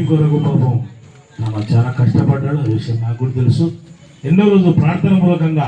Meeting కొరకు పాపం. నాకు చాలా కష్టపడ్డాడు ఆ విషయం నాకు కూడా తెలుసు. ఎన్నో రోజులు ప్రార్థన మూలకంగా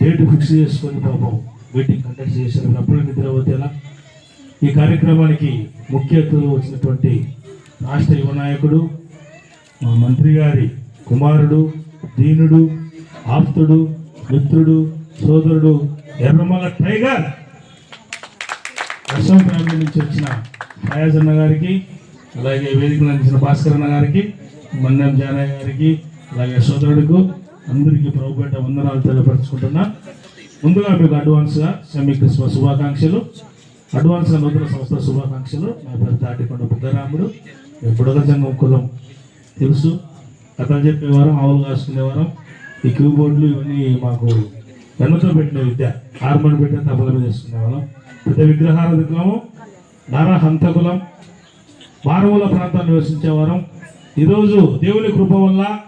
డేట్ ఫిక్స్ చేసుకొని పాపం మీటింగ్ కండక్ట్ చేశారు. అప్పుడు నిద్రపోతే ఈ కార్యక్రమానికి ముఖ్య అతిథులు వచ్చినటువంటి రాష్ట్ర యువ నాయకుడు మా మంత్రి గారి కుమారుడు దీనుడు ఆప్తుడు మిత్రుడు సోదరుడు ఎర్రమల టైగర్. అస్సాం ఫ్యామిలీ నుంచి వచ్చిన ఫయాజ్ అన్న గారికి అలాగే వేదికలు అందించిన భాస్కర్ అన్న గారికి మన్నం జానయ్య గారికి అలాగే సోదరుడికు అందరికీ ప్రభుపేట వందనాలు తెలియపరచుకుంటున్నా. ముందుగా మీకు అడ్వాన్స్గా సెమీ క్రిస్మస్ శుభాకాంక్షలు. అడ్వాన్స్గా నూతన సంస్థ శుభాకాంక్షలు. నా పేరు తాటికొండ బుద్ధరాముడు. బుడగ సంఘం కులం. తెలుసు. కథలు చెప్పేవారం ఆవులు కాసుకునేవారం ఈ కీబోర్డులు ఇవన్నీ మాకు వెన్నతో పెట్టిన విద్య. హార్మోన్ పెట్టిన తబల మీద వేసుకునేవాళ్ళం పెద్ద విగ్రహారాధికులము నారా హంతకులం మారుమూల ప్రాంతాన్ని నివసించేవారం. ఈరోజు దేవుని కృప వల్ల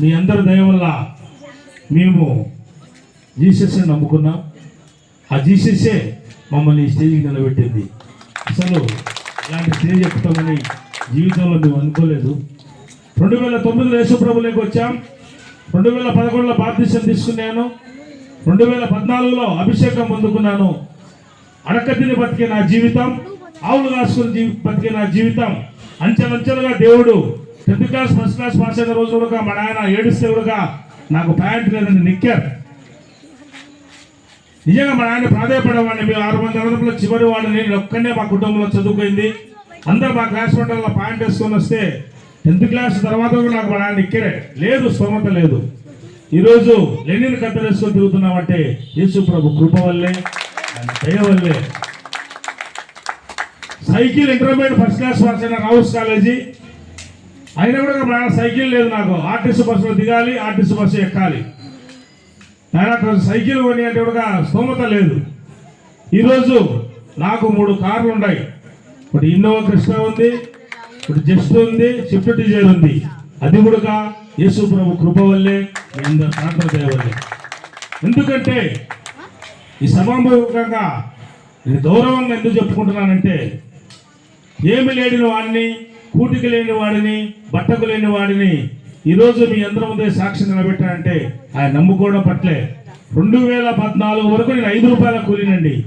మీ అందరి దయ వల్ల మేము జీసస్ని నమ్ముకున్నాం. ఆ జీసస్సే మమ్మల్ని స్టేజ్కి నిలబెట్టింది. అసలు ఇలాంటి స్టేజ్ చెప్తామని జీవితంలో మేము అనుకోలేదు. రెండు వేల తొమ్మిదిలో యేసుప్రభులోకి వచ్చాం. రెండు వేల పదకొండులో బాప్తిసం తీసుకున్నాను. రెండు వేల పద్నాలుగులో అభిషేకం పొందుకున్నాను. అడకతిని బతికే నా జీవితం. ఆవులు కాసుకుని జీవి బతికే నా జీవితం. అంచెలంచెలుగా దేవుడు tenth class first class pass అయిన రోజు కూడా మా నాయన ఏడుస్తే కూడా నాకు ప్యాంట్ లేదని నిక్కారు. నిజంగా మా నాయన ప్రాధాయపడేవాడిని. మేము ఆరు మంది అనంతపులో చివరి వాడిని నేను ఒక్కనే మా కుటుంబంలో చదువుకుంది. అందరూ మా క్లాస్ మండలంలో ప్యాంట్ వేసుకొని వస్తే టెన్త్ క్లాస్ తర్వాత కూడా నాకు మా నాయన నిక్కరే. లేదు స్తోమత లేదు. ఈరోజు లెనిన్ కత్తరేసుకొని తిరుగుతున్నామంటే యేసు ప్రభు కృప వల్లే దయ వల్లే. Cycle intermediate first class pass అయిన రావుస్ కాలేజీ. అయినా కూడా నాకు సైకిల్ లేదు నాకు. ఆర్టీసీ బస్సులో దిగాలి ఆర్టీసీ బస్సు ఎక్కాలి. నాకు సైకిల్ కొని అంటే కూడా స్తోమత లేదు. ఈరోజు నాకు మూడు కార్లు ఉన్నాయి. ఒకటి ఇన్నోవా కృష్ణ ఉంది ఒకటి జస్ట్ ఉంది షిఫ్ట్ డిజైర్ ఉంది. అది కూడా యేసు ప్రభు కృప వల్లే మీ ప్రార్థన చేయవల్లే వల్లే. ఎందుకంటే ఈ సభాముఖంగా నేను గౌరవంగా ఎందుకు చెప్పుకుంటున్నానంటే ఏమి లేని వాడిని కూటికి లేని వాడిని బట్టకు లేని వాడిని ఈరోజు మీ యంత్రం ముందే సాక్షి నిలబెట్టానంటే ఆయన నమ్ముకోవడం పట్లే. రెండు వేల పద్నాలుగు వరకు నేను ఐదు రూపాయల కూలినండి.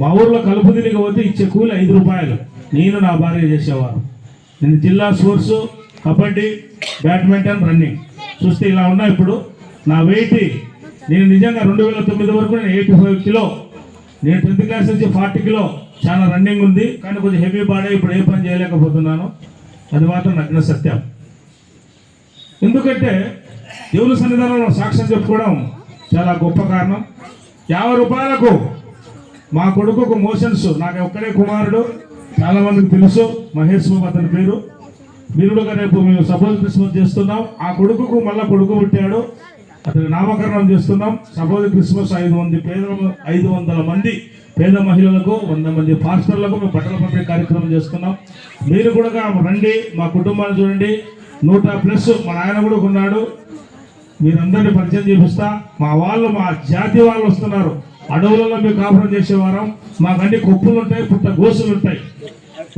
మా ఊర్లో కలుపు తిరిగి పోతే ఇచ్చే కూలి ఐదు రూపాయలు. నేను నా భార్య చేసేవారు. నేను జిల్లా స్పోర్ట్స్ కబడ్డీ బ్యాడ్మింటన్ రన్నింగ్. చూస్తే ఇలా ఉన్నా ఇప్పుడు నా వెయిట్ నేను నిజంగా రెండు వేల తొమ్మిది వరకు నేను ఎయిటీ ఫైవ్ కిలో నేను టెన్త్ క్లాస్ నుంచి ఫార్టీ కిలో చాలా రన్నింగ్ ఉంది. కానీ కొంచెం హెవీ బాడీ ఇప్పుడు ఏ పని చేయలేకపోతున్నాను. అది మాత్రం నగ్న సత్యం. ఎందుకంటే దేవుని సన్నిధానంలో సాక్ష్యం చెప్పుకోవడం చాలా గొప్ప కారణం. యాభై రూపాయలకు మా కొడుకుకు మోషన్స్ నాకు ఒక్కడే కుమారుడు చాలామందికి తెలుసు మహేష్ బాబు అతని పేరు. వీరుడుగా రేపు మేము సపోజ్ క్రిస్మస్ చేస్తున్నాం. ఆ కొడుకుకు మళ్ళీ కొడుకు పుట్టాడు. అతని నామకరణం చేస్తున్నాం. సపోజ్ క్రిస్మస్ ఐదు మంది పేద ఐదు వందల మంది పేద మహిళలకు వంద మంది పాస్టర్లకు మేము బట్టల పంపిణీ కార్యక్రమం చేస్తున్నాం. మీరు కూడా రండి మా కుటుంబాన్ని చూడండి. నూట ప్లస్ మా నాయన కూడా ఉన్నాడు. మీరందరినీ పరిచయం చేపిస్తా. మా వాళ్ళు మా జాతి వాళ్ళు వస్తున్నారు. అడవులలో మీకు కాపురం చేసేవారం. మాకన్నీ కొప్పులు ఉంటాయి పుట్ట గోసులు ఉంటాయి.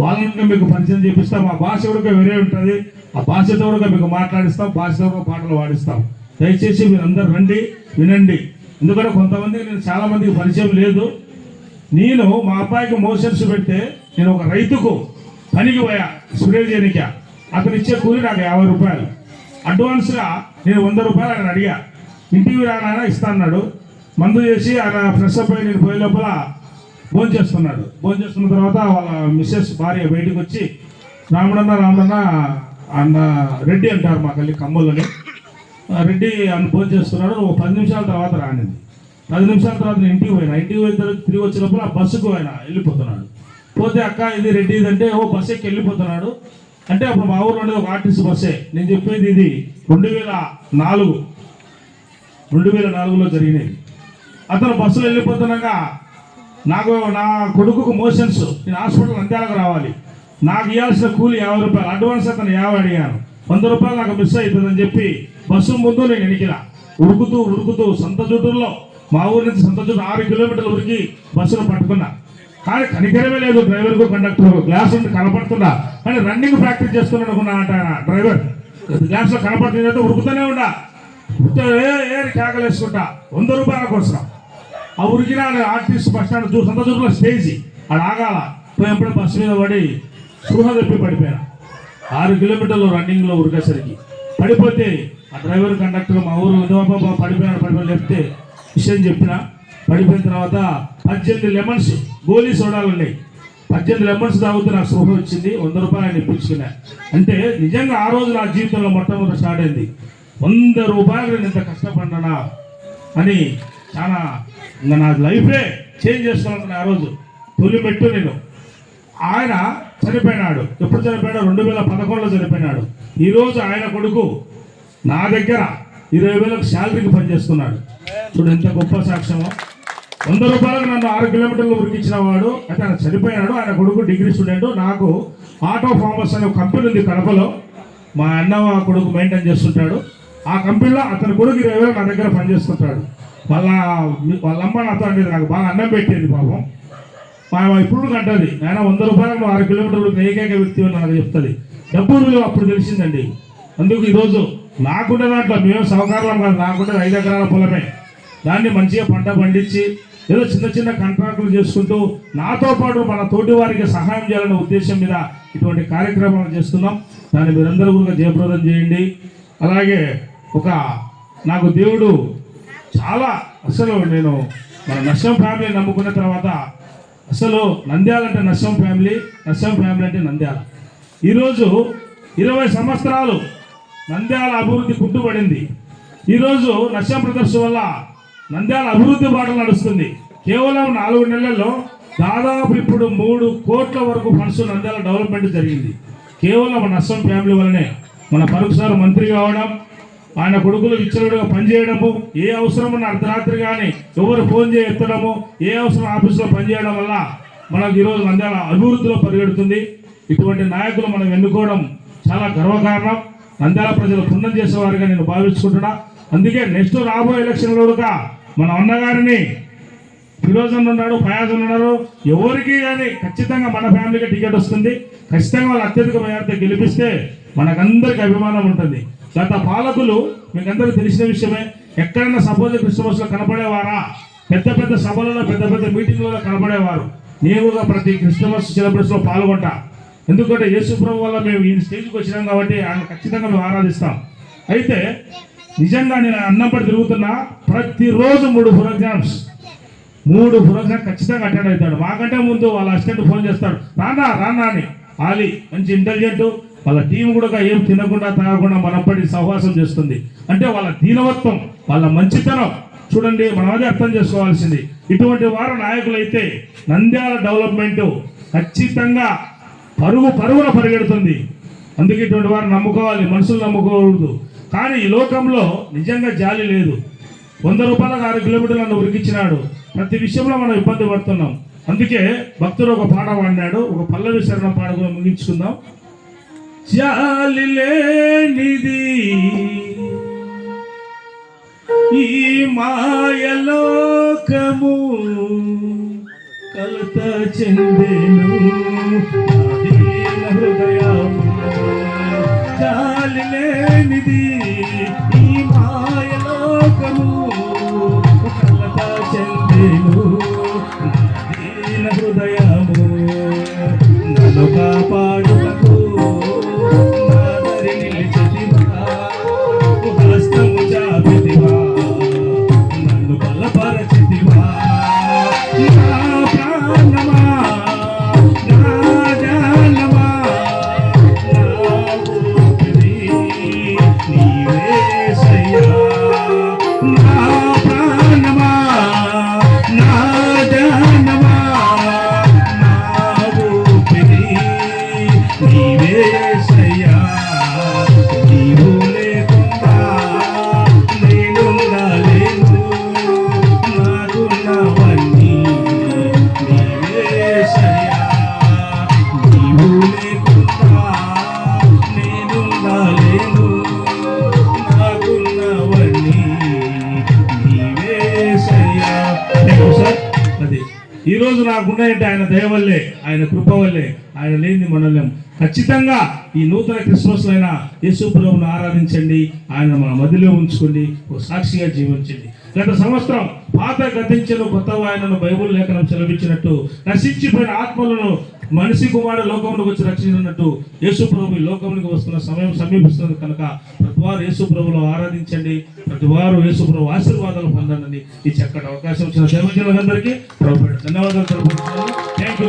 వాళ్ళని మీకు పరిచయం చేపిస్తా. మా భాష కూడా వేరే ఉంటుంది. ఆ భాషతో కూడా మీకు మాట్లాడిస్తాం భాషతో కూడా పాటలు పాడిస్తాం. దయచేసి మీరు అందరు రండి వినండి. ఎందుకంటే కొంతమంది నేను చాలా మందికి పరిచయం లేదు. నేను మా అబ్బాయికి మోషన్స్ పెడితే నేను ఒక రైతుకు పనికి పోయా స్ప్రే చేయనిక అతను ఇచ్చే కూలి నాకు యాభై రూపాయలు. అడ్వాన్స్గా నేను వంద రూపాయలు ఆయన అడిగా. ఇంటికి రానా ఇస్తా అన్నాడు. మందు చేసి ఆయన ఫ్రెష్ అప్ అయి నేను పోయే లోపల భోజనం చేస్తున్నాడు. భోజనం చేస్తున్న తర్వాత వాళ్ళ మిస్సెస్ భార్య బయటకు వచ్చి రాముడన్న రాముడన్న అన్న రెడ్డి అంటారు మా కళ్ళి కమ్మలని. రెడ్డి అన్న భోజనం చేస్తున్నాడు. ఒక పది నిమిషాల తర్వాత రానింది. పది నిమిషాల తర్వాత నేను ఇంటికి పోయినా. ఇంటికి పోయిన తర్వాత తిరిగి వచ్చినప్పుడు ఆ బస్సుకు ఆయన వెళ్ళిపోతున్నాడు. పోతే అక్క ఇది రెడ్డి అంటే ఓ బస్సు ఎక్కి వెళ్ళిపోతున్నాడు. అంటే అప్పుడు మా ఊరు ఉండేది ఒక ఆర్టీసీ బస్సే. నేను చెప్పేది ఇది రెండు వేల నాలుగు రెండు వేల నాలుగులో జరిగినది. అతను బస్సులో వెళ్ళిపోతున్నాక నాకు నా కొడుకుకు మోషన్స్ నేను హాస్పిటల్ అంత్యాలకు రావాలి. నాకు ఇవ్వాల్సిన కూలి యాభై రూపాయలు అడ్వాన్స్ అతను యాభై అడిగాను. వంద రూపాయలు నాకు మిస్ అవుతుందని చెప్పి బస్సు ముందు నేను ఎనికిలా. ఉరుకుతూ ఉరుకుతూ సంత జుట్టుల్లో మా ఊరి నుంచి సంత ఆరు కిలోమీటర్ల ఉరికి బస్సును పట్టుకున్నా. కానీ కనికరమే లేదు డ్రైవర్కు కండక్టర్ గ్లాస్ ఉంటే కనపడుతున్నా కానీ రన్నింగ్ ప్రాక్టీస్ చేస్తున్నాను అనుకున్నానంట డ్రైవర్. గ్లాస్లో కనపడుతుంది ఉరుకుతూనే ఉండా. ఉరుకుతూ ఏ ఏ కేకలేసుకుంటా వంద రూపాయల కోసం. ఆ ఉరికిన ఆర్టిస్ట్ బస్ స్టాండ్ చూ సొంత చూపులో స్టేజ్. ఆడ ఆగాల. పోయినప్పుడు బస్సు మీద పడి స్పృహ తప్పి పడిపోయాను. ఆరు కిలోమీటర్లు రన్నింగ్లో ఉరికేసరికి. పడిపోతే ఆ డ్రైవర్ కండక్టర్ మా ఊరు పడిపోయాడు పడిపోయాడు పడిపోయి లేపితే విషయం చెప్పిన పడిపోయిన తర్వాత పద్దెనిమిది లెమన్స్ గోలీ సోడాలు ఉన్నాయి. పద్దెనిమిది లెమన్స్ తాగుతూ నాకు శుభం వచ్చింది వంద రూపాయలు ఆయన ఇప్పించుకున్నా. అంటే నిజంగా ఆ రోజు నా జీవితంలో మొట్టమొదటి స్టార్ట్ అయింది. వంద రూపాయలు నేను ఇంత కష్టపడ్డానా అని చాలా ఇంకా నా లైఫే చేంజ్ చేసుకున్నాను ఆ రోజు. తొలి మెట్టు నేను. ఆయన చనిపోయినాడు. ఎప్పుడు చనిపోయినాడు? రెండు వేల పదకొండులో చనిపోయినాడు. ఈరోజు ఆయన కొడుకు నా దగ్గర ఇరవై వేలకు శాలరీకి పనిచేస్తున్నాడు. చూడు ఎంత గొప్ప సాక్ష్యమో వంద రూపాయలకు నన్ను ఆరు కిలోమీటర్లు ఉరికించిన వాడు అయితే ఆయన చనిపోయాడు ఆయన కొడుకు డిగ్రీ స్టూడెంట్ నాకు ఆటో ఫార్మర్స్ అనే కంపెనీ ఉంది కడపలో. మా అన్న కొడుకు మెయింటైన్ చేస్తుంటాడు. ఆ కంపెనీలో అతని కొడుకు ఇరవై వేలు నా దగ్గర పనిచేస్తుంటాడు. వాళ్ళ వాళ్ళ అమ్మ నాతో అనేది నాకు బాగా అన్నం పెట్టేది పాపం. మా ఇప్పుడు అంటది ఆయన వంద రూపాయలకు ఆరు కిలోమీటర్లు ఏకైక వ్యక్తి అని నాకు చెప్తుంది. డబ్బు అప్పుడు తెలిసిందండి. అందుకు ఈరోజు నాకుండే దాంట్లో మేము సహకారం కాదు నాకుంటే ఐదు ఎకరాల పొలమే. దాన్ని మంచిగా పంట పండించి ఏదో చిన్న చిన్న కాంట్రాక్టులు చేసుకుంటూ నాతో పాటు మన తోటి వారికి సహాయం చేయాలనే ఉద్దేశం మీద ఇటువంటి కార్యక్రమాలు చేస్తున్నాం. దాన్ని మీరందరూ కూడా జయప్రదం చేయండి. అలాగే ఒక నాకు దేవుడు చాలా అసలు నేను మన నష్టం ఫ్యామిలీ నమ్ముకున్న తర్వాత అసలు నంద్యాల అంటే నష్టం ఫ్యామిలీ నష్టం ఫ్యామిలీ అంటే నంద్యాల. ఈరోజు ఇరవై సంవత్సరాలు నంద్యాల అభివృద్ధి పుట్టుబడింది. ఈరోజు నష్టం ప్రదర్శన వల్ల నంద్యాల అభివృద్ధి బాటలు నడుస్తుంది. కేవలం నాలుగు నెలల్లో దాదాపు ఇప్పుడు మూడు కోట్ల వరకు ఫండ్స్ నంద్యాల డెవలప్మెంట్ జరిగింది. కేవలం నష్టం ఫ్యామిలీ వల్లనే మన పరుగు సార్ మంత్రి కావడం ఆయన కొడుకులు విచ్చలుడుగా పనిచేయడము ఏ అవసరం ఉన్న అర్ధరాత్రి కానీ ఎవరు ఫోన్ చేయి ఎత్తడము ఏ అవసరం ఆఫీసులో పనిచేయడం వల్ల మనకు ఈరోజు నంద్యాల అభివృద్ధిలో పరిగెడుతుంది. ఇటువంటి నాయకులు మనం ఎన్నుకోవడం చాలా గర్వకారణం. నంద్యాల ప్రజలు పుణ్యం చేసేవారుగా నేను భావించుకుంటున్నా. అందుకే నెక్స్ట్ రాబోయే ఎలక్షన్లో కూడా మన అన్నగారిని ఫిరోజన్ ఉన్నాడు ఫయాజన్ ఉన్నారు ఎవరికి కానీ ఖచ్చితంగా మన ఫ్యామిలీకి టికెట్ వస్తుంది. ఖచ్చితంగా వాళ్ళు అత్యధిక మెజార్టీ గెలిపిస్తే మనకందరికి అభిమానం ఉంటుంది. గత పాలకులు మీకందరికీ తెలిసిన విషయమే ఎక్కడైనా సపోజ్ క్రిస్టమస్లో కనపడేవారా? పెద్ద పెద్ద సభలలో పెద్ద పెద్ద మీటింగ్లలో కనపడేవారు. నేనుగా ప్రతి క్రిస్టమస్ సెలబ్రేషన్లో పాల్గొంటా. ఎందుకంటే యేసు ప్రభు వల్ల మేము ఈ స్టేజ్కి వచ్చినాం కాబట్టి ఆయన ఖచ్చితంగా మేము ఆరాధిస్తాం. అయితే నిజంగా నేను అన్నప్పుడు తిరుగుతున్నా ప్రతిరోజు మూడు ప్రోగ్రామ్స్ మూడు ప్రోగ్రామ్ ఖచ్చితంగా అటెండ్ అవుతాడు. మాకంటే ముందు వాళ్ళ అసిస్టెంట్ ఫోన్ చేస్తాడు రానా రానా అని. ఆలి మంచి ఇంటెలిజెంట్ వాళ్ళ టీం కూడా ఏం తినకుండా తాగకుండా మనప్పటి సహవాసం చేస్తుంది. అంటే వాళ్ళ దీనవత్వం వాళ్ళ మంచితనం చూడండి మనం అదే అర్థం చేసుకోవాల్సింది. ఇటువంటి వారు నాయకులైతే నంద్యాల డెవలప్మెంట్ ఖచ్చితంగా పరుగు పరుగున పరిగెడుతుంది. అందుకే ఇటువంటి వారు నమ్ముకోవాలి మనుషులు నమ్ముకోకూడదు. కానీ ఈ లోకంలో నిజంగా జాలి లేదు. వంద రూపాయలకు ఆరు కిలోమీటర్లను ఉరికిచ్చినాడు ప్రతి విషయంలో మనం ఇబ్బంది పడుతున్నాం. అందుకే భక్తుడు ఒక పాట పాడినాడు. ఒక పల్లవి శరణం పాడుకుని ముగించుకుందాం. జాలి లేనిది ఈ మాయలోకము కలత చెందేను. నాదీన జాలి లేనిది ఈ మాయలోకము కలత చెందేను దీన హృదయము నన్ను కాపాడుటకు నాదరి నిలిచితివా హస్తము చాపితివా నన్ను బలపరచితివా ఈరోజు నాకున్నాయంటే ఆయన దయ వల్లే ఆయన కృప వల్లే ఆయన లేని మనల్ని ఖచ్చితంగా ఈ నూతన క్రిస్మస్ అయినా యేసు ప్రభువును ఆరాధించండి ఆయన మన మదిలో ఉంచుకోండి ఒక సాక్షిగా జీవించండి. గత సంవత్సరం పాత గతించిన కొత్త ఆయనను బైబుల్ లేఖనం సెలవిచ్చినట్టు నశించిపోయిన ఆత్మలను మనిషి కుమారుడు లోకంలోకి వచ్చి రక్షించినట్టు యేసు ప్రభు ఈ లోకంలోకి వస్తున్న సమయం సమీపిస్తున్నది కనుక ప్రతి వారు యేసు ప్రభులు ఆరాధించండి. ప్రతి వారు యేసు ప్రభు ఆశీర్వాదాలు పొందండి. ఈ చక్కటి అవకాశం ఇచ్చిన దేవజనులందరికీ ప్రభు ధన్యవాదాలు తెలుపుతున్నాను థ్యాంక్ యూ